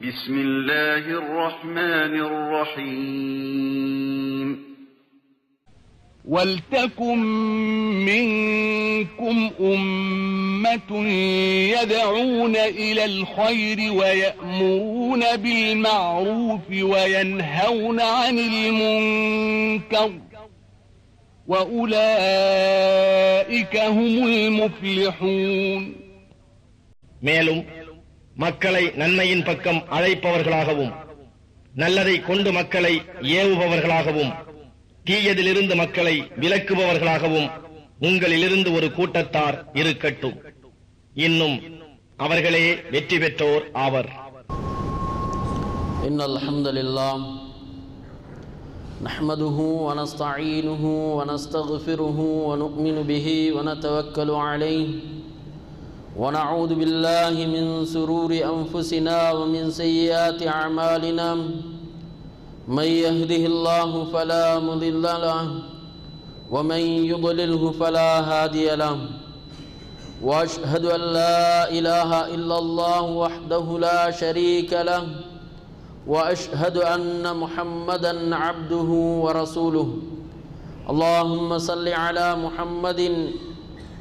بسم الله الرحمن الرحيم ولتكن منكم أمة يدعون إلى الخير ويأمرون بالمعروف وينهون عن المنكر وأولئك هم المفلحون மேலும் மக்களை நன்மையின் பக்கம் அழைப்பவர்களாகவும் நல்லதை கொண்டு மக்களை ஏவுபவர்களாகவும் தீயதிலிருந்து மக்களை விலக்குபவர்களாகவும் உங்களிலிருந்து ஒரு கூட்டத்தார் இருக்கட்டும் இன்னும் அவர்களே வெற்றி பெற்றோர் ஆவர் إن الحمد لله نحمده ونستعينه ونستغفره ونؤمن به ونتوكل عليه ونعوذ بالله من سرور أنفسنا ومن سيئات أعمالنا. من يهده الله فلا مضل له ومن يضلله فلا هادي له. وأشهد أن لا إله إلا الله وحده لا شريك له وأشهد أن محمدا عبده ورسوله. اللهم صل على محمد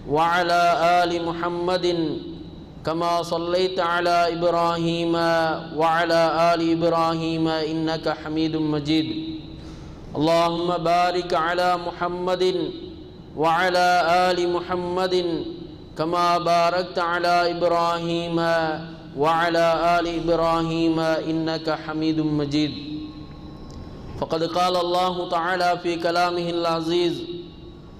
وعلى آل محمد كما صليت على إبراهيم وعلى آل إبراهيم إنك حميد مجيد. اللهم بارك على محمد وعلى آل محمد كما باركت على إبراهيم وعلى آل إبراهيم إنك حميد مجيد. فقد قال الله تعالى في كلامه العزيز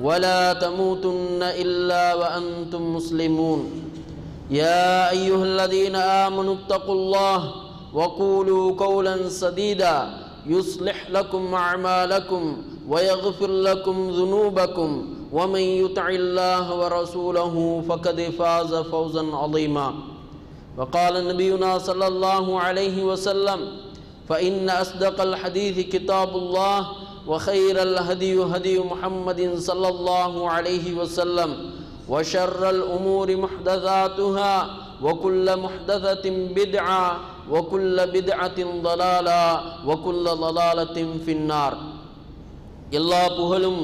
ولا تموتن إلا وأنتم مسلمون. يا أيها الذين آمنوا اتقوا الله وقولوا قولا سديدا. يصلح لكم أعمالكم ويغفر لكم ذنوبكم. ومن يطع الله ورسوله فقد فاز فوزا عظيما. وقال نبينا صلى الله عليه وسلم فإن أصدق الحديث كتاب الله وخير الهدي هدي محمد صلى الله عليه وسلم وشر الأمور محدثاتها وكل محدثة بدعة وكل بدعة ضلالة وكل ضلالة في النار எல்லா புகழும்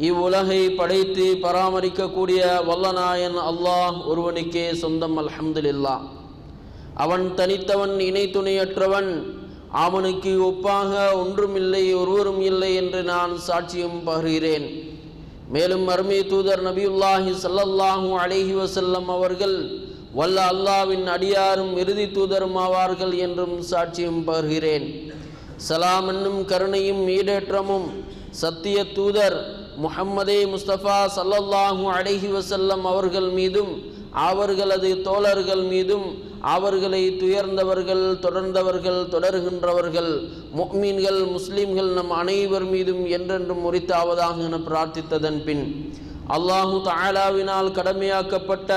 இவ்வுலகை படைத்து பராமரிக்கக்கூடிய வல்லநாயன் அல்லாஹ் ஒருவனுக்கே சொந்தம் அல்ஹம்துலில்லா அவன் தனித்தவன் இணை துணையற்றவன் அவனுக்கு ஒப்பாக ஒன்றுமில்லை ஒருவரும் இல்லை என்று நான் சாட்சியம் பகிர்கிறேன். மேலும் அருமை தூதர் நபியுல்லாஹி சல்லல்லாஹு அலைஹி வசல்லம் அவர்கள் வல்ல அல்லாவின் அடியாரும் இறுதி தூதரும் ஆவார்கள் என்றும் சாட்சியம் பகிர்கிறேன். சலாம் என்னும் கருணையும் ஈடேற்றமும் சத்திய தூதர் முஹம்மதே முஸ்தபா சல்லல்லாஹு அலைஹி வசல்லம் அவர்கள் மீதும் அவர்களது தோழர்கள் மீதும் அவர்களை துயர்ந்தவர்கள் தொடர்ந்தவர்கள் தொடர்கின்றவர்கள் முக்மீன்கள் முஸ்லீம்கள் நம் அனைவர் மீதும் என்றென்றும் முறித்தாவதாக என பிரார்த்தித்ததன் பின் அல்லாஹு தாலாவினால் கடமையாக்கப்பட்ட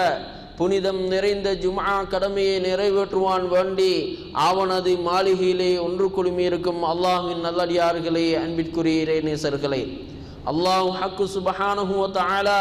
புனிதம் நிறைந்த ஜுமா கடமையை நிறைவேற்றுவான் வேண்டி அவனது மாளிகையிலே ஒன்று குழுமியிருக்கும் அல்லாஹின் நல்லடியார்களே அன்பிற்குரிய நேசர்களே அல்லாஹ் ஹக்கு சுபஹானஹுவ தாலா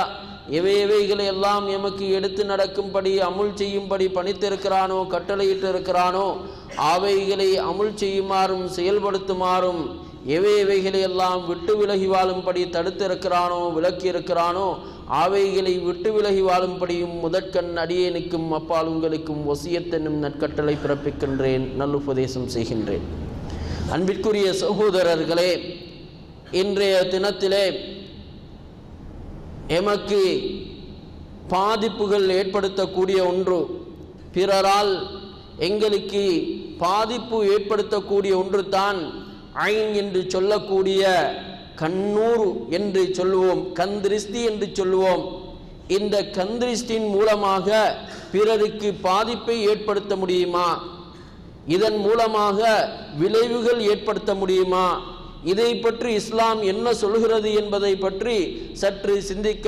எவை எவைகளை எல்லாம் எமக்கு எடுத்து நடக்கும்படி அமுல் செய்யும்படி பணித்திருக்கிறானோ கட்டளையிட்டு இருக்கிறானோ அவைகளை அமுல் செய்யுமாறும் செயல்படுத்துமாறும் எவை எவைகளை எல்லாம் விட்டு விலகி வாழும்படி தடுத்திருக்கிறானோ விலக்கி இருக்கிறானோ அவைகளை விட்டு விலகி வாழும்படியும் முதற்கண் அடியேனுக்கும் அப்பால் உங்களுக்கும் ஒசியத்தென்னும் நற்கட்டளை பிறப்பிக்கின்றேன் நல்லுபதேசம் செய்கின்றேன். அன்பிற்குரிய சகோதரர்களே இன்றைய தினத்திலே எமக்கு பாதிப்புகள் ஏற்படுத்தக்கூடிய ஒன்று. பிறரால் எங்களுக்கு பாதிப்பு ஏற்படுத்தக்கூடிய ஒன்று தான் ஐன் என்று சொல்லக்கூடிய கண்ணூர் என்று சொல்லுவோம் கந்திரிஸ்தி என்று சொல்லுவோம் இந்த கந்திரிஸ்தின் மூலமாக பிறருக்கு பாதிப்பை ஏற்படுத்த முடியுமா? இதன் மூலமாக விளைவுகள் ஏற்படுத்த முடியுமா? இதை பற்றி இஸ்லாம் என்ன சொல்கிறது என்பதை பற்றி சற்று சிந்திக்க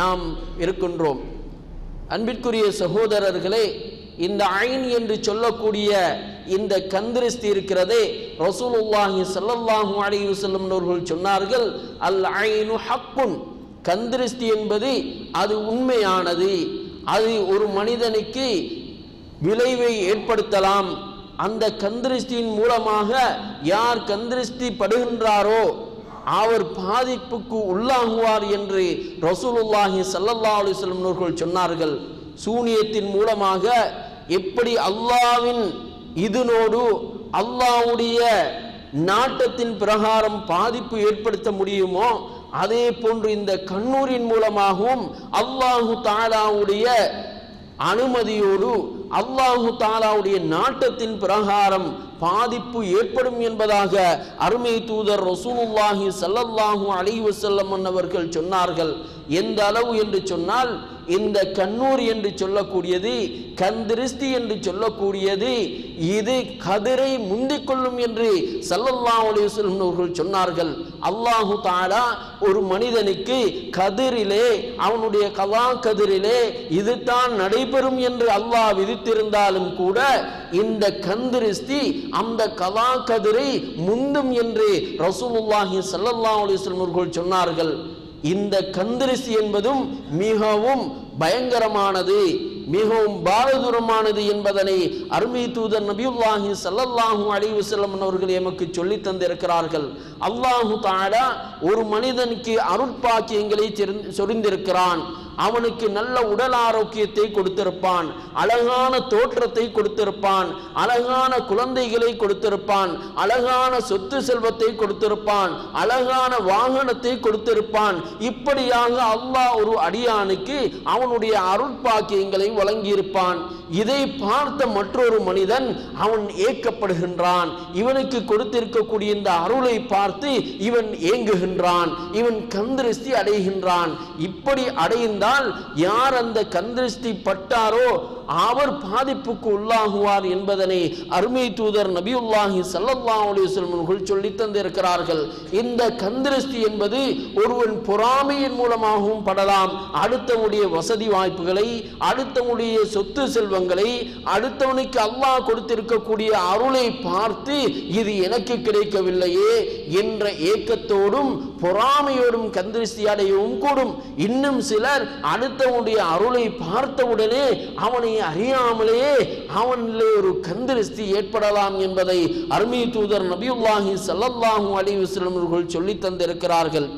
நாம் இருக்கின்றோம். அன்பிற்குரிய சகோதரர்களே இந்த ஐன் என்று சொல்லக்கூடிய இந்த கந்திருஸ்தி இருக்கிறதே ரசூலுல்லாஹி சல்லல்லாஹு அலைஹி வஸல்லம் அவர்கள் சொன்னார்கள் அல் ஐனு ஹக்குன் கந்திருஸ்தி என்பது அது உண்மையானது. அது ஒரு மனிதனுக்கு விளைவை ஏற்படுத்தலாம். அந்த கந்திருஷ்டியின் மூலமாக யார் கந்திருஷ்டி படுகின்றாரோ அவர் பாதிப்புக்கு உள்ளாகுவார் என்று ரசூலுல்லாஹி சல்லல்லா அலைஹி வஸல்லம் அவர்கள் சொன்னார்கள். சூனியத்தின் மூலமாக எப்படி அல்லாவின் இதனோடு அல்லாஹ்வுடைய நாட்டத்தின் பிரகாரம் பாதிப்பு ஏற்படுத்த முடியுமோ அதே போன்று இந்த கண்ணூரின் மூலமாகவும் அல்லாஹு தாலாவுடைய அனுமதியோடு அல்லாஹு தாலாவுடைய நாட்டத்தின் பிரகாரம் பாதிப்பு ஏற்படும் என்பதாக அருமை தூதர் ரசூலுல்லாஹி சல்லல்லாஹு அலைஹி அவர்கள் சொன்னார்கள். எந்த அளவு என்று சொன்னால் இந்த கண்ணூர் என்று சொல்லக்கூடியது கந்திருஷ்டி என்று சொல்லக்கூடியது இது கதிரை முந்திக் கொள்ளும் என்று சல்லல்லா அலைஹி அவர்கள் சொன்னார்கள். அல்லாஹு தாலா ஒரு மனிதனுக்கு கதிரிலே அவனுடைய கலா கதிரிலே இதுதான் நடைபெறும் என்று அல்லாஹ் விதித்திருந்தாலும் கூட இந்த கந்திருஷ்டி அந்த கலா கதிரை முந்தும் என்று ரசூலுல்லாஹி சல்லல்லா அலைஹி அவர்கள் சொன்னார்கள். இந்த கந்திரிசி என்பதும் மிகவும் பயங்கரமானது மிகவும் பாரதூரமானது என்பதனை அருமை தூதர் நபியுல்லாஹி ஸல்லல்லாஹு அலைஹி வஸல்லம் அவர்கள் எமக்கு சொல்லி தந்திருக்கிறார்கள். அல்லாஹு தாடா ஒரு மனிதனுக்கு அருட்பாக்கியங்களை சொரிந்திருக்கிறான். அவனுக்கு நல்ல உடல் ஆரோக்கியத்தை கொடுத்திருப்பான் அழகான தோற்றத்தை கொடுத்திருப்பான் அழகான குழந்தைகளை கொடுத்திருப்பான் அழகான சொத்து செல்வத்தை கொடுத்திருப்பான் அழகான வாகனத்தை கொடுத்திருப்பான். இப்படியாக அல்லாஹ் ஒரு அடியானுக்கு அவனுடைய அருட்பாக்கியங்களை வழங்கியிருப்பான். இதை பார்த்த மற்றொரு மனிதன் அவன் ஏக்கப்படுகின்றான். இவனுக்கு கொடுத்திருக்கக்கூடிய இந்த அருளை பார்த்து இவன் ஏங்குகின்றான் இவன் கந்திருஷ்டி அடைகின்றான். இப்படி அடைந்தால் யார் அந்த கந்திருஷ்டி பட்டாரோ அவர் பாதிப்புக்கு உள்ளாகுவார் என்பதனை அருமை தூதர் நபியுல்லாஹி ஸல்லல்லாஹு அலைஹி வஸல்லம் சொல்லி தந்திருக்கிறார்கள். இந்த கந்திருஷ்டி என்பது ஒருவன் பொறாமையின் மூலமாகவும் படலாம். அடுத்தவனுடைய வசதி வாய்ப்புகளை அடுத்தவனுடைய சொத்து செல்வங்களை அடுத்தவனுக்கு அல்லாஹ் கொடுத்திருக்கக்கூடிய அருளை பார்த்து இது எனக்கு கிடைக்கவில்லையே என்ற ஏக்கத்தோடும் பொறாமையோடும் கந்திருஷ்டி அடையவும் கூடும். இன்னும் சிலர் அடுத்தவனுடைய அருளை பார்த்தவுடனே அவனை அறியாமலேயே அவனிலே ஒரு கந்திருஷ்டி ஏற்படலாம் என்பதை அருமை தூதர் நபியுல்லாஹி ஸல்லல்லாஹு அலி வஸ்லம் அவர்கள் சொல்லி தந்திருக்கிறார்கள்.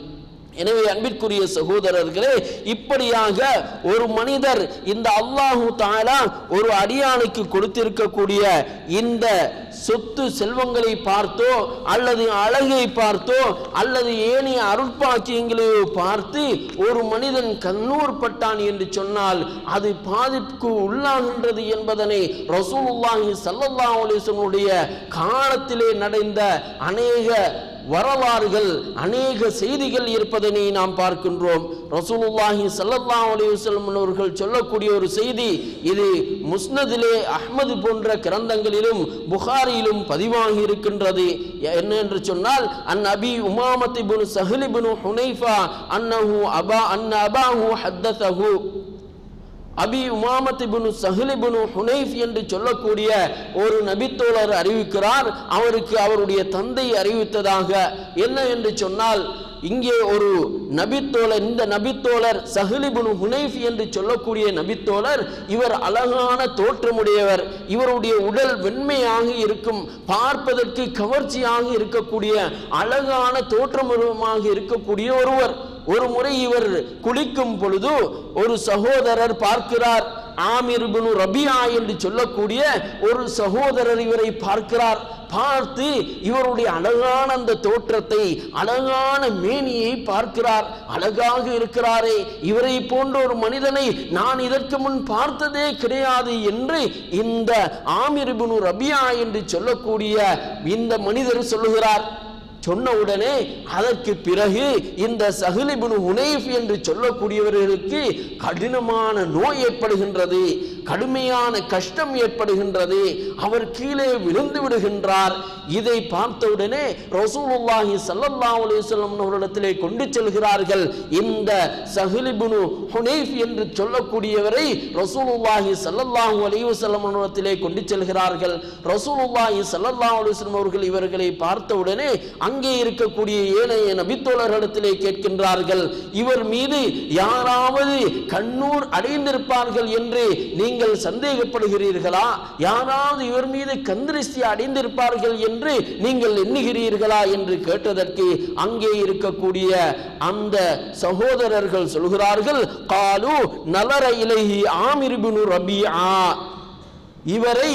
எனவே அன்பிற்குரிய சகோதரர்களே இப்படியாக ஒரு மனிதர் இந்த அல்லாஹு தாலா ஒரு அடியானுக்கு கொடுத்திருக்கக்கூடிய இந்த சொத்து செல்வங்களை பார்த்தோ அல்லது அழகை பார்த்தோ அல்லது ஏனைய அருட்பாக்கியங்களையோ பார்த்து ஒரு மனிதன் கண்ணூர் பட்டான் என்று சொன்னால் அது பாதிப்புக்கு உள்ளாகின்றது என்பதனை ரசூலுல்லாஹி ஸல்லல்லாஹு அலைஹி காலத்திலே நடந்த அநேக வரலாறுகள் அநேக செய்திகள் இருப்பதனை நாம் பார்க்கின்றோம். ரசூலுல்லாஹி ஸல்லல்லாஹு அலிவசல்லம் அவர்கள் சொல்லக்கூடிய ஒரு செய்தி இது முஸ்னதிலே அஹ்மது போன்ற கிரந்தங்களிலும் புகாரியிலும் பதிவாகி இருக்கின்றது. என்ன என்று சொன்னால் அன் அபி உமாமத் இப்னு சஹலிபுனு ஹுனைஃபா அன்னஹு அபா அன்ன அபாஹு ஹத்தஹு அபி உமாமத்திபுனு சஹிலிபுனு ஹுனைஃப் என்று சொல்லக்கூடிய ஒரு நபித்தோழர் அறிவிக்கிறார். அவருக்கு அவருடைய தந்தை அறிவித்ததாக. என்ன என்று சொன்னால் இங்கே ஒரு நபித்தோழர் இந்த நபித்தோழர் சஹிலிபுனு ஹுனைஃப் என்று சொல்லக்கூடிய நபித்தோழர் இவர் அழகான தோற்றமுடையவர். இவருடைய உடல் வெண்மையாக இருக்கும் பார்ப்பதற்கு கவர்ச்சியாக இருக்கக்கூடிய அழகான தோற்றமுமாக இருக்கக்கூடிய ஒருவர். ஒரு முறை இவர் குளிக்கும் பொழுது ஒரு சகோதரர் பார்க்கிறார் ஆமிர் பினு ரபியா என்று சொல்லக்கூடிய ஒரு சகோதரர் இவரை பார்க்கிறார். பார்த்து இவருடைய அழகான அந்த தோற்றத்தை அழகான மேனியை பார்க்கிறார். அழகாக இருக்கிறாரே இவரை போன்ற ஒரு மனிதனை நான் இதற்கு முன் பார்த்ததே கிடையாது என்று இந்த ஆமிர் பினு ரபியா என்று சொல்லக்கூடிய இந்த மனிதர் சொல்லுகிறார். சொன்ன உடனே அதற்கு பிறகு இந்த சஹிலிபுனு உனைஃப் என்று சொல்லக்கூடியவர்களுக்கு கடினமான நோய் ஏற்படுகின்றது கடுமையான கஷ்டம் ஏற்படுகின்றது. அவர் கீழே விழுந்து விடுகின்றார். இதை பார்த்தவுடனே ரசூலுல்லாஹி ஸல்லல்லாஹு அலைஹி வஸல்லம் அவர்களிடத்திலே கொண்டு செல்கிறார்கள். இந்த சஹிலிபுனு ஹுனைஃப் என்று சொல்லக்கூடியவரை ரசூலுல்லாஹி சல்லல்லாஹு அலைஹி வஸல்லம் அவர்களிடத்திலே கொண்டு செல்கிறார்கள். ரசூலுல்லாஹி ஸல்லல்லாஹு அலைஹி வஸல்லம் அவர்கள் இவர்களை பார்த்தவுடனே இருக்கக்கூடிய ஏனைய நபித்தோழர்களிடத்திலே கேட்கின்றார்கள் இவர் மீது யாராவது கண்ணூர் அடைந்திருப்பார்கள் என்று நீங்கள் சந்தேகப்படுகிறீர்களா? யாராவது இவர் மீது கந்திருஷ்டி அடைந்திருப்பார்கள் என்று நீங்கள் எண்ணுகிறீர்களா? என்று கேட்டதற்கு அங்கே இருக்கக்கூடிய அந்த சகோதரர்கள் சொல்கிறார்கள் காலு நலர இலகி ஆமிர்பினு ரபியா இவரை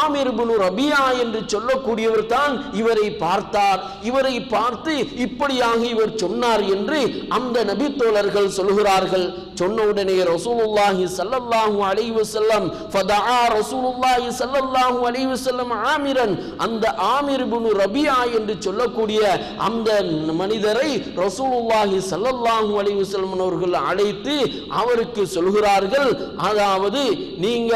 ஆமிர் ரபியா என்று சொல்லக்கூடியவர் தான் இவரை பார்த்தார். இவரை பார்த்து இப்படியாக இவர் சொன்னார் என்று அந்த நபித்தோழர்கள் சொல்கிறார்கள். சொன்ன உடனே ரசூலுல்லாஹி சல்லல்லாஹு அலைஹி வஸல்லம் ஃபதஆ ரசூலுல்லாஹி சல்லல்லாஹு அலைஹி வஸல்லம் ஆமிரன். அந்த ஆமிர் ரபியா என்று சொல்லக்கூடிய அந்த மனிதரை ரசூலுல்லாஹி சல்லல்லாஹு அலைஹி வஸல்லம் அவர்கள் அழைத்து அவருக்கு சொல்கிறார்கள். அதாவது நீங்க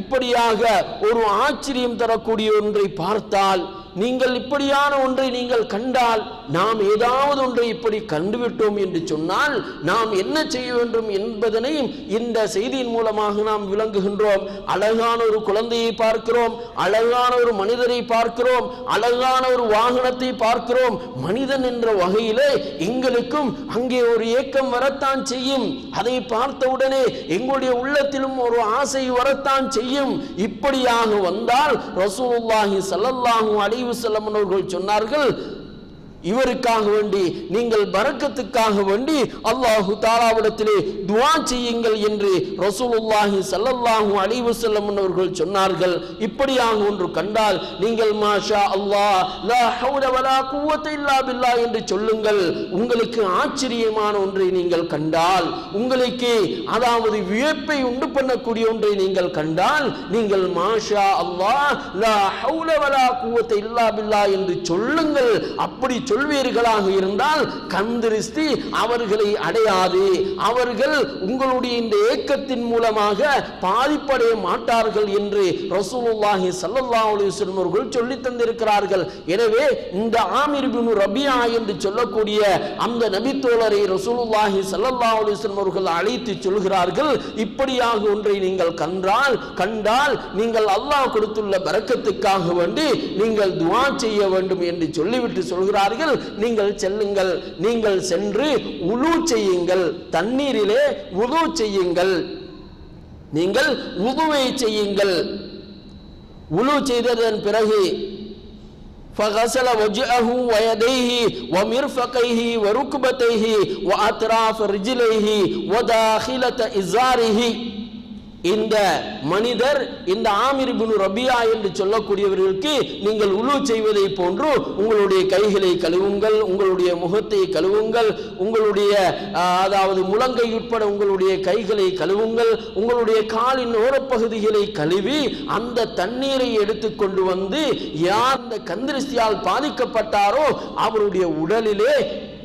இப்படியாக ஒரு ஆச்சரியம் தரக்கூடிய ஒன்றை பார்த்தால் நீங்கள் இப்படியான ஒன்றை நீங்கள் கண்டால் நாம் ஏதாவது ஒன்றை இப்படி கண்டுவிட்டோம் என்று சொன்னால் நாம் என்ன செய்ய வேண்டும் என்பதனையும் இந்த செய்தியின் மூலமாக நாம் விளங்குகின்றோம். அழகான ஒரு குழந்தையை பார்க்கிறோம். அழகான ஒரு மனிதரை பார்க்கிறோம். அழகான ஒரு வாகனத்தை பார்க்கிறோம். மனிதன் என்ற வகையிலே எங்களுக்கும் அங்கே ஒரு ஏக்கம் வரத்தான் செய்யும். அதை பார்த்தவுடனே எங்களுடைய உள்ளத்திலும் ஒரு ஆசை வரத்தான் செய்யும். இப்படியாக வந்தால் ரசூல்லாஹி ஸல்லல்லாஹு அலி வஸல்லம் அவர்கள் சொன்னார்கள் இவருக்காக வேண்டி நீங்கள் வரக்கத்துக்காக வேண்டி அல்லாஹு தாலாவிடத்திலே துவா செய்யுங்கள் என்று ரசூலுல்லாஹி சல்லல்லாஹு அலைஹி செல்லம் அவர்கள் சொன்னார்கள். இப்படியாக ஒன்று கண்டால் நீங்கள் மாஷா அல்லாஹ் லா ஹவுல வலா குவத்தை இல்லா பில்லா என்று சொல்லுங்கள். உங்களுக்கு ஆச்சரியமான ஒன்றை நீங்கள் கண்டால் உங்களுக்கு அதாவது வியப்பை உண்டு பண்ணக்கூடிய ஒன்றை நீங்கள் கண்டால் நீங்கள் மாஷா அல்லாஹ் லா ஹவுல வலா குவத்தை இல்லா பில்லா என்று சொல்லுங்கள். அப்படி சொல்வீர்களாக இருந்தால் கந்திருஷ்டி அவர்களை அடையாது. அவர்கள் உங்களுடைய இந்த ஏக்கத்தின் மூலமாக பாதிப்படைய மாட்டார்கள் என்று ரசூலுல்லாஹி ஸல்லல்லாஹு அலைஹி அவர்கள் சொல்லி தந்திருக்கிறார்கள். எனவே இந்த ஆமிர் பின் ரபியா என்று சொல்லக்கூடிய அந்த நபித்தோழரை ரசூலுல்லாஹி ஸல்லல்லாஹு அலைஹி அவர்கள் அழைத்து சொல்கிறார்கள். இப்படியாக ஒன்றை நீங்கள் கண்டால் கண்டால் நீங்கள் அல்லாஹ் கொடுத்துள்ள பரக்கத்துக்காக வேண்டி நீங்கள் துவா செய்ய வேண்டும் என்று சொல்லிவிட்டு சொல்கிறார்கள் நீங்கள் செல்லுங்கள் நீங்கள் சென்று உலு செய்யுங்கள் தண்ணீரிலே உது செய்யுங்கள் நீங்கள் உதுவை செய்யுங்கள் உலு செய்ததன் பிறகு فغسل وجهه ويديه ومرفقيه وركبتيه وأطراف رجليه وداخلة إزاره இந்த மனிதர் இந்த ஆமிர் ரபியா என்று சொல்லக்கூடியவர்களுக்கு நீங்கள் உழு செய்வதை போன்று உங்களுடைய கைகளை கழுவுங்கள் உங்களுடைய முகத்தை கழுவுங்கள் உங்களுடைய அதாவது முழங்கை உட்பட உங்களுடைய கைகளை கழுவுங்கள் உங்களுடைய காலின் ஓரப்பகுதிகளை கழுவி அந்த தண்ணீரை எடுத்து கொண்டு வந்து யார் அந்த கந்திரிசியால் பாதிக்கப்பட்டாரோ அவருடைய உடலிலே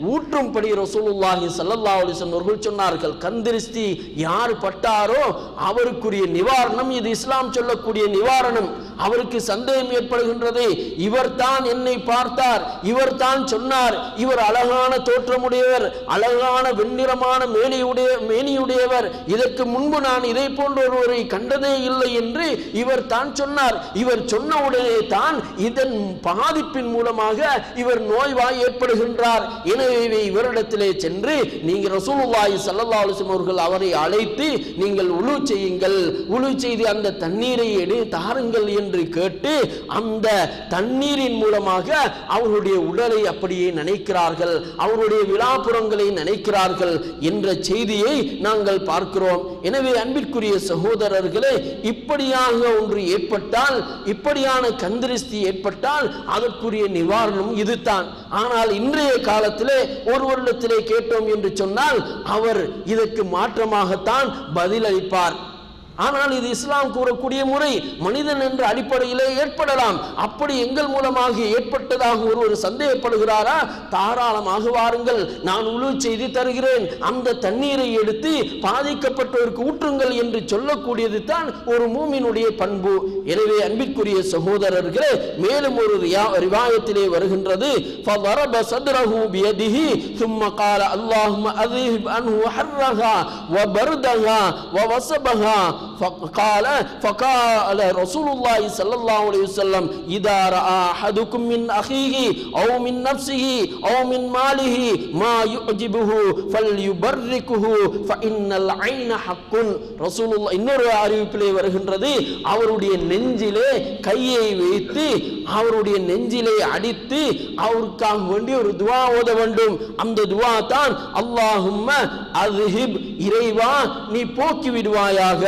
ஊற்றும்படி ரசூலுல்லாஹி சல்லல்லா அலிசன் அவர்கள் சொன்னார்கள் கந்திரிஸ்தி யார் பட்டாரோ அவருக்குரிய நிவாரணம் இது இஸ்லாம் சொல்லக்கூடிய நிவாரணம். அவருக்கு சந்தேகம் ஏற்படுகின்றது. இவர் தான் என்னை பார்த்தார் இவர் தான் சொன்னார். இவர் அழகான தோற்றமுடையவர் அழகான வெண்ணிறமான மேனியுடைய மேனியுடையவர். இதற்கு முன்பு நான் இதை போன்ற ஒருவரை கண்டதே இல்லை என்று இவர் தான் சொன்னார். இவர் சொன்ன உடனே தான் இதன் பாதிப்பின் மூலமாக இவர் நோய்வாய் ஏற்படுகின்றார். என எனவே இவரிடத்திலே சென்று நீங்க ரசூலுல்லாஹி ஸல்லல்லாஹு அலைஹி அவர்கள் அவரை அழைத்து நீங்கள் உழு செய்யுங்கள். உழு செய்து அந்த தண்ணீரை எடு தாருங்கள் என்று கேட்டு அந்த தண்ணீரின் மூலமாக அவருடைய உடலை அப்படியே நினைக்கிறார்கள். அவருடைய விழாப்புறங்களை நினைக்கிறார்கள் என்ற செய்தியை நாங்கள் பார்க்கிறோம். எனவே அன்பிற்குரிய சகோதரர்களே இப்படியாக ஒன்று ஏற்பட்டால் இப்படியான கந்திருஷ்டி ஏற்பட்டால் அதற்குரிய நிவாரணம் இதுதான். ஆனால் இன்றைய காலத்தில் ஒருவரிடத்திலே கேட்டோம் என்று சொன்னால் அவர் இதற்கு மாற்றமாகத்தான் பதிலளிப்பார். ஆனால் இது இஸ்லாம் கூறக்கூடிய முறை மனிதன் என்ற அடிப்படையிலே ஏற்படலாம் அப்படி எங்கள் மூலமாக ஏற்பட்டதாக ஒருவர் சந்தேகப்படுகிறாரா தாராளமாக வாருங்கள் நான் உழு செய்து தருகிறேன் அந்த தண்ணீரை எடுத்து பாதிக்கப்பட்டோருக்கு ஊற்றுங்கள் என்று சொல்லக்கூடியது தான் ஒரு மூமினுடைய பண்பு எனவே அன்பிற்குரிய சகோதரர்களே மேலும் ஒரு ரியா- ரிவாயத்திலே வருகின்றது فضرب صدره بيده ثم قال اللهم اذهب عنه حرها وبردها ووصبها فقال فقال رسول الله صلى الله عليه وسلم اذا راى احدكم من اخيه او من نفسه او من ماله ما يعجبه فليبركه فان العين حق رسول الله இன்னொரு அறிவிப்பிலே வருகின்றது அவருடைய நெஞ்சிலே கையை வைத்து அவருடைய நெஞ்சிலே அடித்து அவருக்காக வேண்டி ஒரு துவா ஓத வேண்டும் அந்த துவா தான் அல்லாஹும்ம அஸ்ஹிப் இறைவா நீ போக்கி விடுவாயாக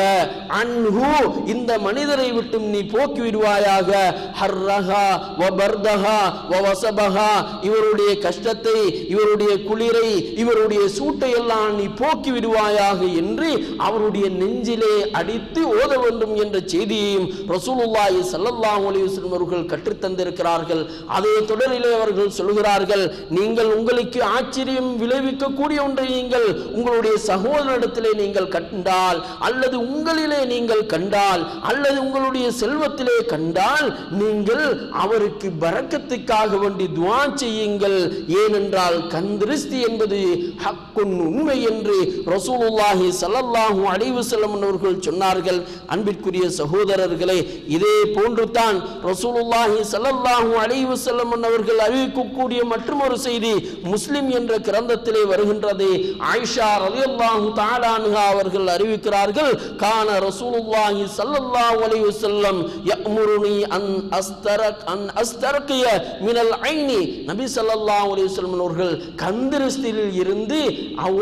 அன்ஹு இந்த மனிதரை விட்டும் நீ போக்கி விடுவாயாக. ஹர்ரஹா வ பர்தஹா வ வசபஹா இவருடைய கஷ்டத்தை இவருடைய குளிரை இவருடைய சூட்டை எல்லாம் நீ போக்கி விடுவாயாக என்று அவருடைய நெஞ்சிலே அடித்து ஓத வேண்டும் என்ற செய்தியையும் ரசூலுல்லாஹி ஸல்லல்லாஹு அலைஹி வஸல்லம் அவர்கள் கற்றுத் தந்திருக்கிறார்கள். அதே தொடரிலே அவர்கள் சொல்கிறார்கள் நீங்கள் உங்களுக்கு ஆச்சரியம் விளைவிக்கக்கூடிய ஒன்றை நீங்கள் உங்களுடைய சகோதரனிடத்திலே நீங்கள் கண்டால் அல்லது உங்களில் நீங்கள் கண்டால் அல்லது உங்களுடைய செல்வத்திலே கண்டால் நீங்கள் அவருக்கு பறக்கத்துக்காக வேண்டி துவா செய்யுங்கள். ஏனென்றால் கந்திருஷ்டி என்பது ஹக்குன் உண்மை என்று ரசூலுல்லாஹி ஸல்லல்லாஹு அலைஹி செல்லம் அவர்கள் சொன்னார்கள். அன்பிற்குரிய சகோதரர்களே இதே போன்று தான் ரசூலுல்லாஹி ஸல்லல்லாஹு அலைஹி செல்லம் அவர்கள் அறிவிக்கக்கூடிய மற்றொரு செய்தி முஸ்லிம் என்ற கிரந்தத்திலே வருகின்றது. ஆயிஷா ரலியல்லாஹு தாலானுகா அவர்கள் அறிவிக்கிறார்கள் கான ரசூலுல்லாஹி ஸல்லல்லாஹு அலைஹி வஸல்லம் யஅமுருனி அன் அஸ்தரக் அன் அஸ்தரக்கிய மினல் ஐனி. நபி ஸல்லல்லாஹு அலைஹி வஸல்லம் அவர்கள் கந்திருஷ்டியில் இருந்து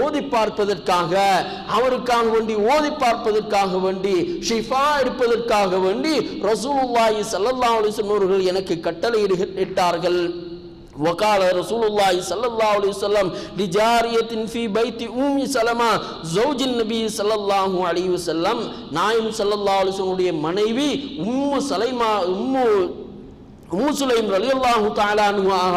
ஓதி பார்ப்பதற்காக அவருக்காக வேண்டி ஓதி பார்ப்பதற்காக வேண்டி ஷிஃபா எடுப்பதற்காக வேண்டி ரசூலுல்லாஹி ஸல்லல்லாஹு அலைஹி வஸல்லம் அவர்கள் எனக்கு கட்டளை இட்டார்கள். وقال رسول الله صلى الله عليه وسلم لجارية في بيت أم سلمة زوج النبي صلى الله عليه وسلم நாயம் ஸல்லல்லாஹு அலைஹி வஸல்லம் உடைய மனைவி உம்மு சலைமா உம்மு மூசுலைம் ரலியல்லாஹு தஆலா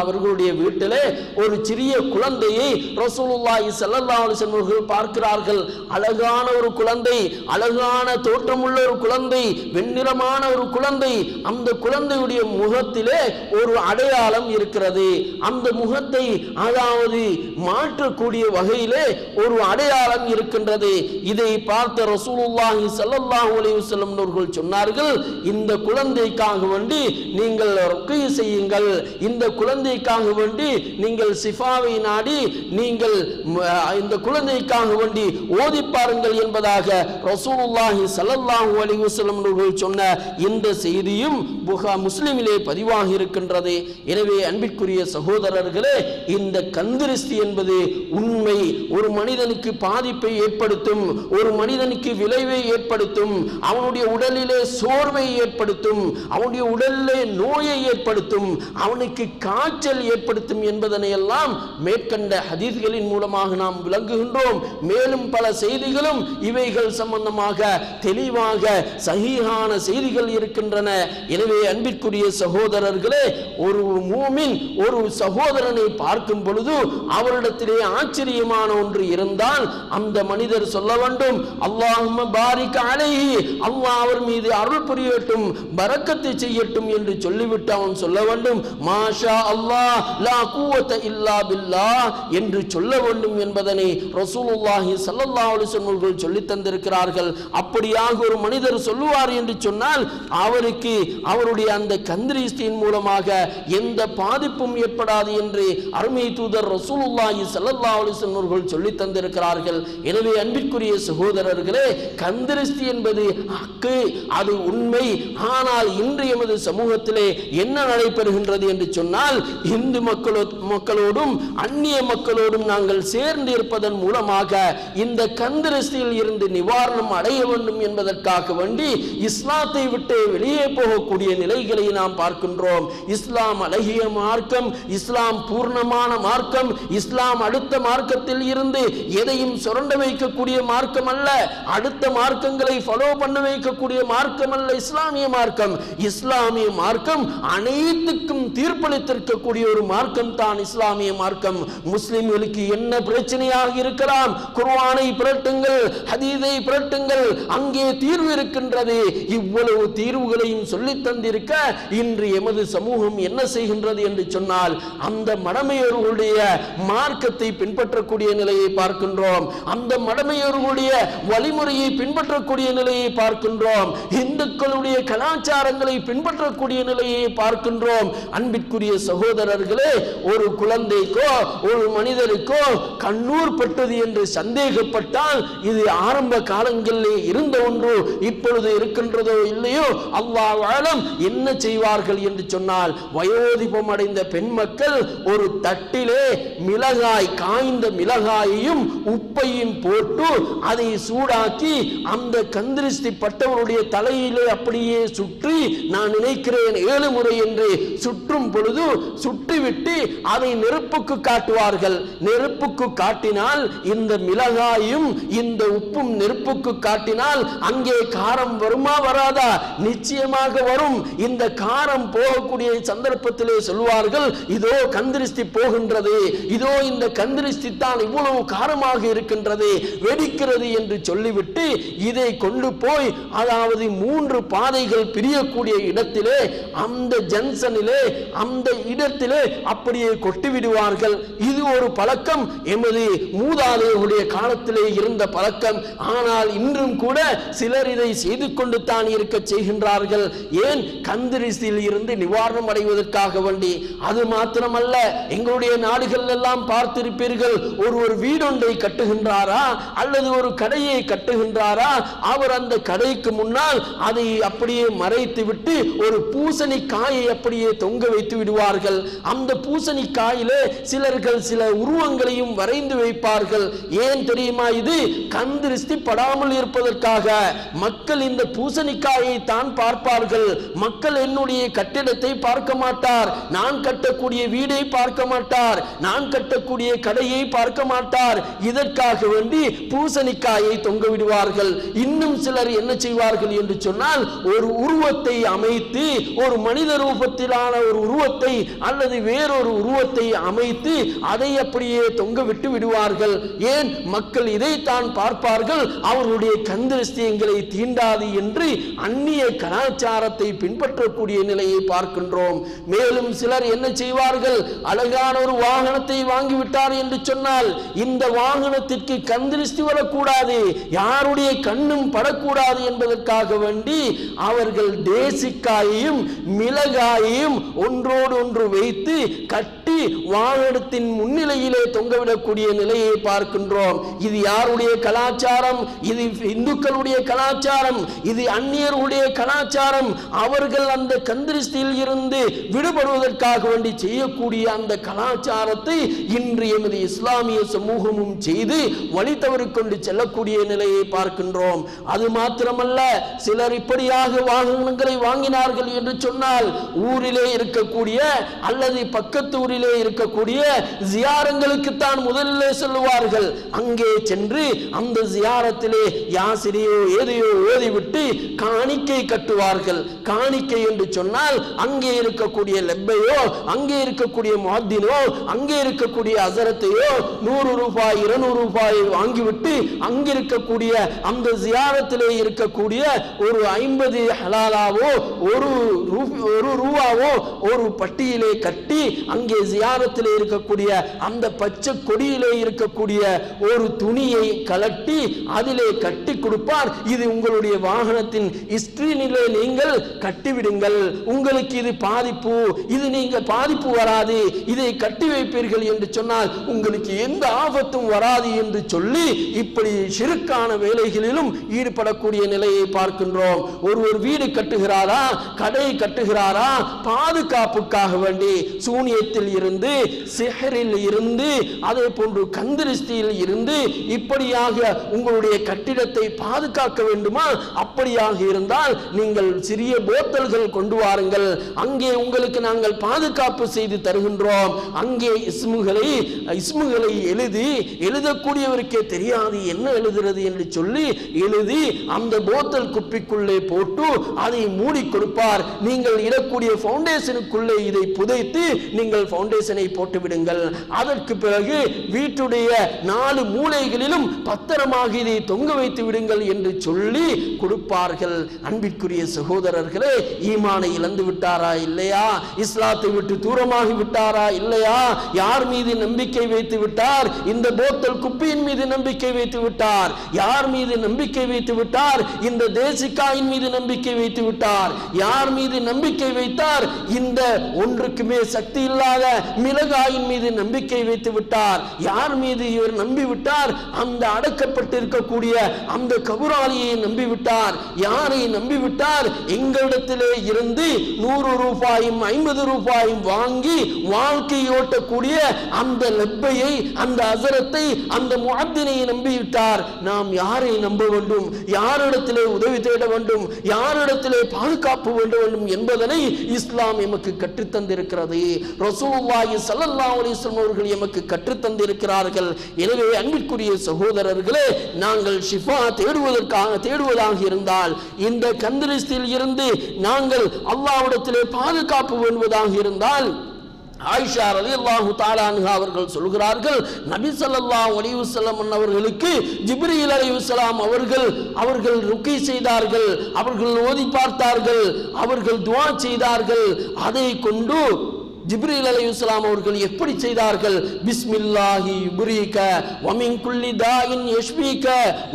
அவர்களுடைய வீட்டிலே ஒரு சிறிய குழந்தையை ரசூலுல்லாஹி ஸல்லல்லாஹு அலைஹி அவர்கள் பார்க்கிறார்கள். அழகான ஒரு குழந்தை அழகான தோற்றமுள்ள ஒரு குழந்தை வெண்ணிறமான ஒரு குழந்தை. அந்த குழந்தையுடைய முகத்திலே ஒரு அடையாளம் இருக்கிறது. அந்த முகத்தை அதாவது மாற்றக்கூடிய வகையிலே ஒரு அடையாளம் இருக்கின்றது. இதை பார்த்த ரசூலுல்லாஹி ஸல்லல்லாஹு அலைஹி அவர்கள் சொன்னார்கள் இந்த குழந்தைக்காக வேண்டி நீங்கள் ருக்கிய செய்யுங்கள். இந்த குழந்தைக்காக வேண்டி நீங்கள் சிஃபாவை நாடி நீங்கள் இந்த குழந்தைக்காக வேண்டி ஓதி பாருங்கள் என்பதாக ரசூலுல்லாஹி சல்லல்லாஹு அலைஹி வஸல்லம் அவர்கள் சொன்ன இந்த செய்தியும் புகா முஸ்லிமிலே பதிவாகி இருக்கின்றது. எனவே அன்பிற்குரிய சகோதரர்களே இந்த கந்திருஷ்டி என்பது உண்மை. ஒரு மனிதனுக்கு பாதிப்பை ஏற்படுத்தும் ஒரு மனிதனுக்கு விளைவை ஏற்படுத்தும் அவனுடைய உடலிலே சோர்வை ஏற்படுத்தும் அவனுடைய உடலிலே நோயை ஏற்படுத்தும் அவனுக்கு காய்ச்சல் ஏற்படுத்தும் என்பதனை எல்லாம் மேற்கண்ட ஹதீஸ்களின் மூலமாக நாம் விளங்குகின்றோம். மேலும் பல செய்திகளும் இவைகள் சம்பந்தமாக தெளிவாக சகிஹான செய்திகள் இருக்கின்றன. எனவே அன்பிற்குரிய சகோதரர்களே ஒரு மூமின் ஒரு சகோதரனை பார்க்கும் பொழுது அவரிடத்திலே ஆச்சரியமான ஒன்று இருந்தால் அந்த மனிதர் சொல்ல வேண்டும் அல்லாஹும் பாரிக்க அழகி அல்லாஹ் அவர் மீது அருள் புரியட்டும் பறக்கத்தை செய்யட்டும் என்று சொல்லிவிட்டு விட்டு அவன் சொல்ல வேண்டும். மாஷா அல்லாஹ் லா குவத்த இல்லா பில்லா என்று சொல்ல வேண்டும் என்பதனை ரசூலுல்லாஹி ஸல்லல்லாஹு அலைஹி வஸல்லம் அவர்கள் சொல்லித் தந்திருக்கிறார்கள். அப்படியாக ஒரு மனிதர் சொல்லுவார் என்று சொன்னால் அவருக்கு அவருடைய அந்த கந்திரிஸ்தியின் மூலமாக எந்த பாதிப்பும் ஏற்படாது என்று அருமை தூதர் ரசூலுல்லாஹி ஸல்லல்லாஹு அலைஹி வஸல்லம் அவர்கள் சொல்லித் தந்திருக்கிறார்கள். எனவே அன்பிற்குரிய சகோதரர்களே கந்திரிஸ்தி என்பது ஹக்கு அது உண்மை. ஆனால் இன்று எமது சமூகத்திலே என்ன நடைபெறுகின்றது என்று சொன்னால் இந்து மக்களோ மக்களோடும் அந்நிய மக்களோடும் நாங்கள் சேர்ந்து இருப்பதன் மூலமாக இந்த கந்திரஸ்தியில் இருந்து நிவாரணம் அடைய வேண்டும் என்பதற்காக வேண்டி இஸ்லாத்தை விட்டு வெளியே போகக்கூடிய நிலைகளை நாம் பார்க்கின்றோம். இஸ்லாம் அழகிய மார்க்கம் இஸ்லாம் பூர்ணமான மார்க்கம் இஸ்லாம் அடுத்த மார்க்கத்தில் இருந்து எதையும் சுரண்ட வைக்கக்கூடிய மார்க்கம் அல்ல அடுத்த மார்க்கங்களை ஃபாலோ பண்ண வைக்கக்கூடிய மார்க்கம் அல்ல இஸ்லாமிய மார்க்கம். இஸ்லாமிய மார்க்கம் அனைத்துக்கும் தீர்ப்பளித்திருக்கக்கூடிய ஒரு மார்க்கம் தான் இஸ்லாமிய மார்க்கம். முஸ்லிம்களுக்கு என்ன பிரச்சனையாக இருக்கலாம்? குர்வானை புரட்டுங்கள் ஹதீதை புரட்டுங்கள் அங்கே தீர்வு இருக்கின்றது. இவ்வளவு தீர்வுகளையும் சொல்லி தந்திருக்க இன்று எமது சமூகம் என்ன செய்கின்றது என்று சொன்னால் அந்த மடமையர்களுடைய மார்க்கத்தை பின்பற்றக்கூடிய நிலையை பார்க்கின்றோம். அந்த மடமையர்களுடைய வழிமுறையை பின்பற்றக்கூடிய நிலையை பார்க்கின்றோம். இந்துக்களுடைய கலாச்சாரங்களை பின்பற்றக்கூடிய நிலையை பார்க்கின்றோம். அன்பிற்குரிய சகோதரர்களே ஒரு குழந்தைக்கோ ஒரு மனிதருக்கோ கண்ணூர் பட்டது என்று சந்தேகப்பட்டால் இது ஆரம்ப காலங்களிலே இருந்த ஒன்று இப்பொழுது இருக்கின்றதோ இல்லையோ அல்லாஹ் என்ன செய்வார்கள் என்று சொன்னால் வயோதிபம் அடைந்த பெண் மக்கள் ஒரு தட்டிலே மிளகாய் காய்ந்த மிளகாயையும் உப்பையும் போட்டு அதை சூடாக்கி அந்த கந்திரிஸ்தி பட்டவருடைய தலையிலே அப்படியே சுற்றி நான் நினைக்கிறேன் ஏழு முறை என்று சுற்றும் பொழுது சுட்டுவிட்டு அதை நெருப்புக்கு காட்டுவார்கள். நெருப்புக்கு காட்டினால் இந்த மிளகாயும் இந்த உப்பும் நெருப்புக்கு காட்டினால் அங்கே காரம் வருமா வராதா? நிச்சயமாக வரும். இந்த காரம் போகக்கூடிய சந்தர்ப்பத்திலே சொல்வார்கள் இதோ கந்திரிஸ்தி போகின்றது. இதோ இந்த கந்திரிஸ்தி தான் இவ்வளவு காரமாக இருக்கின்றது. வெடிக்கிறது என்று சொல்லிவிட்டு இதை கொண்டு போய் அதாவது மூன்று பாதைகள் பிரியக்கூடிய இடத்திலே அந்த ஜங்ஷனிலே அந்த இடத்திலே அப்படியே கொட்டி விடுவார்கள் இது ஒரு பழக்கம். எமது மூதாதையர்களுடைய காலத்திலே இருந்த பழக்கம். ஆனால் இன்றும் கூட சிலர் இதை செய்து கொண்டு தான் இருக்க செய்கின்றார்கள். ஏன்? கந்திரிசியில் இருந்து நிவாரணம் அடைவதற்காக வேண்டி. அது மாத்திரமல்ல எங்களுடைய நாடுகள் எல்லாம் பார்த்திருப்பீர்கள். ஒரு ஒரு வீடொன்றை கட்டுகின்றாரா? அல்லது ஒரு கடையை கட்டுகின்றாரா? அவர் அந்த கடைக்கு முன்னால் அதை அப்படியே மறைத்து விட்டு ஒரு பூசணி காயை அப்படியே தொங்க வைத்து விடுவார்கள். அந்த பூசணி காயிலே சிலர்கள் சில உருவங்களையும் வரைந்து வைப்பார்கள். ஏன் தெரியுமா இது? கண் திருஷ்டி படாமல் இருப்பதற்காக. மக்கள் இந்த பூசணிக்காயை தான் பார்ப்பார்கள். மக்கள் என்னுடைய கட்டிடத்தை பார்க்க மாட்டார். நான் கட்டக்கூடிய வீடை பார்க்க மாட்டார். நான் கட்டக்கூடிய கடையை பார்க்க மாட்டார். இதற்காக வேண்டி பூசணிக்காயை தொங்க விடுவார்கள். இன்னும் சிலர் என்ன செய்வார்கள் என்று சொன்னால் ஒரு உருவத்தை அமைத்து ஒரு மனித மனித ரூபத்திலான ஒரு உருவத்தை அல்லது வேறொரு உருவத்தை அமைத்து அதை அப்படியே தொங்க விட்டு விடுவார்கள். ஏன்? மக்கள் இதைத்தான் பார்ப்பார்கள். அவர்களுடைய கந்திருஷ்டியங்களை தீண்டாது என்று அந்நிய கலாச்சாரத்தை பின்பற்றக்கூடிய நிலையை பார்க்கின்றோம். மேலும் சிலர் என்ன செய்வார்கள்? அழகான ஒரு வாகனத்தை வாங்கிவிட்டார் என்று சொன்னால் இந்த வாகனத்திற்கு கந்திருஷ்டி வரக்கூடாது. யாருடைய கண்ணும் படக்கூடாது என்பதற்காக வேண்டி அவர்கள் தேசிக்காயையும் மில மிளகாயையும் ஒன்றோடு ஒன்று வைத்து கட்டி வானடத்தின் முன்னிலையிலே தொங்கவிடக்கூடிய நிலையை பார்க்கின்றோம். இது யாருடைய கலாச்சாரம்? இது இந்துக்களுடைய கலாச்சாரம்? இது அந்நியர்களுடைய கலாச்சாரம்? அவர்கள் அந்த கந்திரிஸ்தியில் இருந்து விடுபடுவதற்காக வேண்டி செய்யக்கூடிய அந்த கலாச்சாரத்தை இன்று எமது இஸ்லாமிய சமூகமும் செய்து வழி கொண்டு செல்லக்கூடிய நிலையை பார்க்கின்றோம். அது மாத்திரமல்ல சிலர் இப்படியாக வாகனங்களை வாங்கினார்கள் என்று சொன்னால் ஊரிலே இருக்கக்கூடிய அல்லது பக்கத்து ஊரிலே இருக்கக்கூடிய ஜியாரங்களுக்கு தான் முதலிலே சொல்லுவார்கள். அங்கே சென்று அந்த ஜியாரத்திலே யாசிரியோ ஏதையோ ஓதிவிட்டு காணிக்கை கட்டுவார்கள். காணிக்கை என்று சொன்னால் அங்கே இருக்கக்கூடிய லெப்பையோ அங்கே இருக்கக்கூடிய மாதினோ அங்கே இருக்கக்கூடிய அசரத்தையோ நூறு ரூபாய் இருநூறு ரூபாய் வாங்கிவிட்டு அங்கிருக்கக்கூடிய அந்த ஜியாரத்திலே இருக்கக்கூடிய ஒரு ஐம்பது ஹலாலாவோ ஒரு ரூ- ஒரு ரூபாவோ ஒரு பட்டியிலே கட்டி அங்கே ஜியாரத்தில் இருக்கக்கூடிய அந்த பச்சை கொடியிலே இருக்கக்கூடிய ஒரு துணியை கலட்டி அதிலே கட்டி கொடுப்பார். இது உங்களுடைய வாகனத்தின் ஸ்கிரீனிலே நீங்கள் கட்டிவிடுங்கள். உங்களுக்கு இது பாதிப்பு. இது நீங்கள் பாதிப்பு வராது. இதை கட்டி வைப்பீர்கள் என்று சொன்னால் உங்களுக்கு எந்த ஆபத்தும் வராது என்று சொல்லி இப்படி சிறுக்கான வேலைகளிலும் ஈடுபடக்கூடிய நிலையை பார்க்கின்றோம். ஒருவர் வீடு கட்டுகிறாரா? கடை கட்டுகிறார்? பாதுகாப்புக்காக வேண்டி சூனியத்தில் இருந்து சிஹரில் இருந்து அதே போன்று கந்திரிஸ்தியில் இருந்து இப்படியாக உங்களுடைய கட்டிடத்தை பாதுகாக்க வேண்டுமா? அப்படியாக இருந்தால் நீங்கள் சிறிய போத்தல்கள் கொண்டு வாருங்கள். அங்கே உங்களுக்கு நாங்கள் பாதுகாப்பு செய்து தருகின்றோம். அங்கே இஸ்முகளை இஸ்முகளை எழுதி எழுதக்கூடியவருக்கே தெரியாது என்ன எழுதுறது என்று சொல்லி எழுதி அந்த போத்தல் குப்பிக்குள்ளே போட்டு அதை மூடி கொடுப்பார். நீங்கள் இடக்கூடிய ஃபவுண்டேஷனுக்குள்ளே இதை புதைத்து நீங்கள் ஃபவுண்டேஷனை போட்டு விடுங்கள் அதற்கு பிறகு வீட்டுடைய நாலு மூலைகளிலும் பத்திரமாக இதை தொங்க வைத்து விடுங்கள் என்று சொல்லி கொடுப்பார்கள். அன்பிற்குரிய சகோதரர்களே ஈமானை இழந்து விட்டாரா இல்லையா? இஸ்லாத்தை விட்டு தூரமாகி விட்டாரா இல்லையா? யார் மீது நம்பிக்கை வைத்து விட்டார்? இந்த போத்தல் குப்பியின் மீது நம்பிக்கை வைத்து விட்டார். யார் மீது நம்பிக்கை வைத்து விட்டார்? இந்த தேசிக்காயின் மீது நம்பிக்கை வைத்து விட்டார். யார் மீது நம்பிக்கை நம்பிக்கை வைத்தார். இந்த ஒன்றுக்குமே சக்தி இல்லாத மிளகாயின் மீது நம்பிக்கை வைத்து விட்டார். யார் மீது இவர் நம்பிவிட்டார் அந்த அடக்கப்பட்டிருக்கக்கூடிய அந்த கபுராளியை நம்பிவிட்டார் யாரை நம்பிவிட்டார் எங்களிடத்திலே இருந்து நூறு ரூபாயும் ஐம்பது ரூபாயும் வாங்கி வாழ்க்கை ஓட்டக்கூடிய அந்த லெப்பையை அந்த அசரத்தை அந்த முகத்தினை நம்பிவிட்டார் நாம் யாரை நம்ப வேண்டும்? யாரிடத்திலே உதவி தேட வேண்டும்? யாரிடத்திலே பாதுகாப்பு வேண்டும்? வேண்டும் என்பதனை இஸ்லாம் எமக்கு கற்றுத்தந்திருக்கிறது. ரசூலுல்லாஹி ஸல்லல்லாஹு அலைஹி வஸல்லம் அவர்கள் எமக்கு கற்றுத்தந்திருக்கிறார்கள். எனவே அன்பிற்குரிய சகோதரர்களே நாங்கள் ஷிஃபா தேடுவதற்காக தேடுவதாக இருந்தால் இந்த கந்தரிஸ்தில் இருந்து நாங்கள் அல்லாவிடத்திலே பாதுகாப்பு வேண்டுவதாக இருந்தால் ஆயிஷா அலி அல்லாஹு அன்ஹா அவர்கள் சொல்கிறார்கள் நபி ஸல்லல்லாஹு அலைஹி அவர்களுக்கு ஜிப்ரீல் அலிவுசலாம் அவர்கள் அவர்கள் ருக்கி செய்தார்கள் அவர்கள் ஓதி பார்த்தார்கள் அவர்கள் துவா செய்தார்கள் அதை கொண்டு ஜிப்ரீல் அலைஹிஸ்ஸலாம் அவர்கள் எப்படி செய்தார்கள்? பிஸ்மில்லாஹி யுப்ரீக வமின் குல்லி தாயின் யஷ்பீக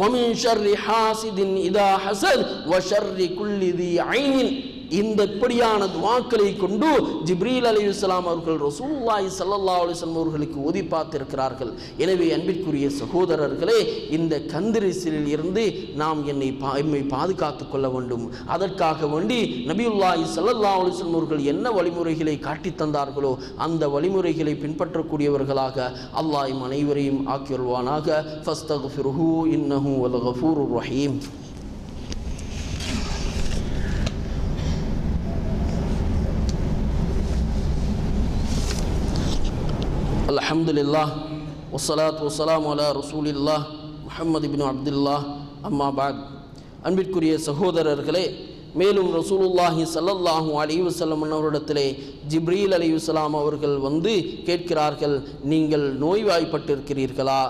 வமின் ஷர்ரி ஹாசிதின் இதா ஹசத் வ ஷர்ரி குல்லி தி ஐனின். இந்த இப்படியான துவாக்களை கொண்டு ஜிப்ரீல் அலைஹிஸ்ஸலாம் அவர்கள் ரசூல்லாய் சல்லா அலிஸ்லாம் அவர்களுக்கு ஓதி பார்த்திருக்கிறார்கள். எனவே அன்பிற்குரிய சகோதரர்களே இந்த கந்திரிசிலில் இருந்து நாம் என்னை பா- எம்மை பாதுகாத்துக் கொள்ள வேண்டும். அதற்காக வேண்டி நபியுல்லாய் சல்லல்லா அலிஸ்லாம் அவர்கள் என்ன வழிமுறைகளை காட்டி தந்தார்களோ அந்த வழிமுறைகளை பின்பற்றக்கூடியவர்களாக அல்லாஹ் அனைவரையும் ஆக்கியொள்வானாக ஃபஸ்தகு இன்னஹூ அல் ரஹீம். அல்ஹம்துலில்லாஹ் வஸ்ஸலாத்து ஒசலாம் அலா ரசூலில்லா முஹம்மது இப்னு அப்துல்லா அம்மா பாத் அன்பிற்குரிய சகோதரர்களே மேலும் ரசூலுல்லாஹி ஸல்லல்லாஹு அலைஹி வஸல்லம் அவரிடத்திலே ஜிப்ரீல் அலைஹிஸ்ஸலாம் அவர்கள் வந்து கேட்கிறார்கள் நீங்கள் நோய்வாய்ப்பட்டிருக்கிறீர்களா?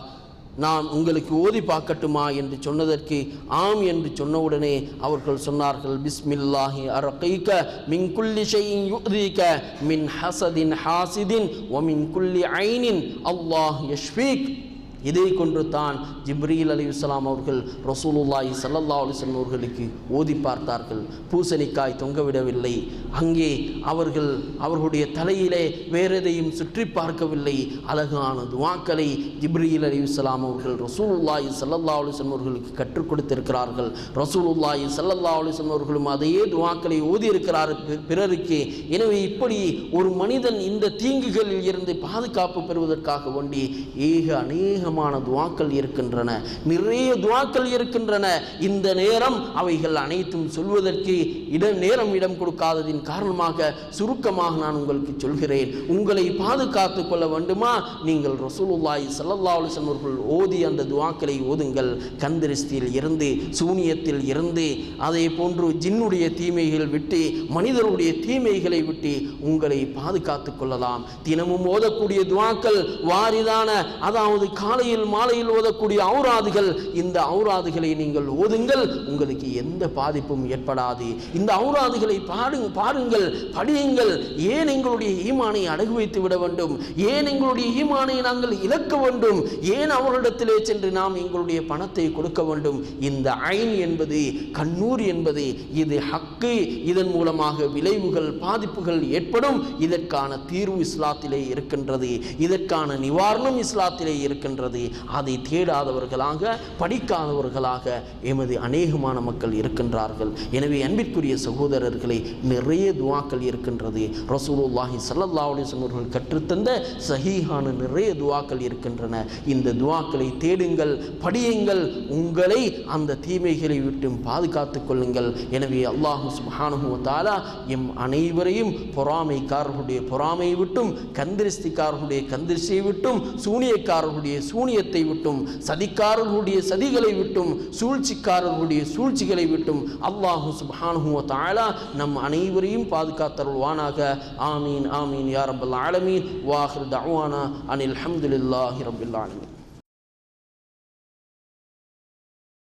நான் உங்களுக்கு ஓதி பார்க்கட்டுமா என்று சொன்னதற்கு ஆம் என்று சொன்னவுடனே அவர்கள் சொன்னார்கள் பிஸ்மில்லாஹி அரகைக மின் குல்லி ஷைஇன் யுதிக்க மின் ஹசதின் ஹாசிதின் ஒ மின் குல்லி ஐனின் அல்லாஹ் யஷ்வீக் இதை கொண்டு தான் ஜிப்ரீல் இஸ்லாம் அவர்கள் ரசூலுல்லாஹி சல்லல்லா அலைஹி அவர்களுக்கு ஓதி பார்த்தார்கள். பூசணிக்காய் தொங்கவிடவில்லை. அங்கே அவர்கள் அவர்களுடைய தலையிலே வேற எதையும் சுற்றி பார்க்கவில்லை. அழகான துவாக்களை ஜிப்ரீல் அலைஹிஸ்ஸலாம் அவர்கள் ரசூலுல்லாஹி சல்லல்லா அலைஹி அவர்களுக்கு கற்றுக் கொடுத்திருக்கிறார்கள். ரசூலுல்லாஹி சல்லல்லா அலைஹி அவர்களும் அதையே துவாக்களை ஓதி இருக்கிறார். பிறருக்கு. எனவே இப்படி ஒரு மனிதன் இந்த தீங்குகளில் இருந்து பாதுகாப்பு பெறுவதற்காக வேண்டி ஏக அநேக அநேகமான துவாக்கள் இருக்கின்றன. நிறைய துவாக்கள் இருக்கின்றன. இந்த நேரம் அவைகள் அனைத்தும் சொல்வதற்கு இடம் நேரம் இடம் கொடுக்காததின் காரணமாக சுருக்கமாக நான் உங்களுக்கு சொல்கிறேன். உங்களை பாதுகாத்து கொள்ள வேண்டுமா? நீங்கள் ரசூலுல்லாய் சல்லா அலைஹி அவர்கள் ஓதி அந்த துவாக்களை ஓதுங்கள். கந்திரிஸ்தியில் இருந்து சூனியத்தில் இருந்து அதே போன்று ஜின்னுடைய தீமைகள் விட்டு மனிதருடைய தீமைகளை விட்டு உங்களை பாதுகாத்து கொள்ளலாம். தினமும் ஓதக்கூடிய துவாக்கள் வாரிதான அதாவது கால காலையில் மாலையில் ஓதக்கூடிய ஔராதுகள் இந்த ஔராதுகளை நீங்கள் ஓதுங்கள். உங்களுக்கு எந்த பாதிப்பும் ஏற்படாது. இந்த ஔராதுகளை பாருங்க பாருங்கள் படியுங்கள். ஏன் எங்களுடைய ஈமானை அடகு வைத்து விட வேண்டும்? ஏன் எங்களுடைய ஈமானை நாங்கள் இழக்க வேண்டும்? ஏன் அவர்களிடத்திலே சென்று நாம் எங்களுடைய பணத்தை கொடுக்க வேண்டும்? இந்த ஐன் என்பது கண்ணூர் என்பது இது ஹக்கு. இதன் மூலமாக விளைவுகள் பாதிப்புகள் ஏற்படும். இதற்கான தீர்வு இஸ்லாத்திலே இருக்கின்றது. இதற்கான நிவாரணம் இஸ்லாத்திலே இருக்கின்றது. அதை தேடாதவர்களாக படிக்காதவர்களாக எமது அநேகமான மக்கள் இருக்கின்றார்கள். எனவே அன்பிற்குரிய சகோதரர்களை நிறைய துவாக்கள் இருக்கின்றது. ரசூலுல்லாஹி ஸல்லல்லாஹு அலைஹி அவர்கள் கற்றுத்தந்த சஹீஹான நிறைய துவாக்கள் இருக்கின்றன. இந்த துவாக்களை தேடுங்கள் படியுங்கள். உங்களை அந்த தீமைகளை விட்டும் பாதுகாத்துக் கொள்ளுங்கள். எனவே அல்லாஹு சுப்ஹானஹு எம் அனைவரையும் பொறாமைக்காரர்களுடைய பொறாமையை விட்டும் கந்திரிஸ்திக்காரர்களுடைய கந்திரிசை விட்டும் சூனியக்காரர்களுடைய சூ சூனியத்தை விட்டும் சதிக்காரர்களுடைய சதிகளை விட்டும் சூழ்ச்சிக்காரர்களுடைய சூழ்ச்சிகளை விட்டும் அல்லாஹு சுப்ஹானஹு வ நம் அனைவரையும் பாதுகாத்தருள்வானாக. ஆமீன் ஆமீன் யா ஆலமீன். வாஹிர் தவானா அனில் ஹம்துலில்லாஹி ரப்பில்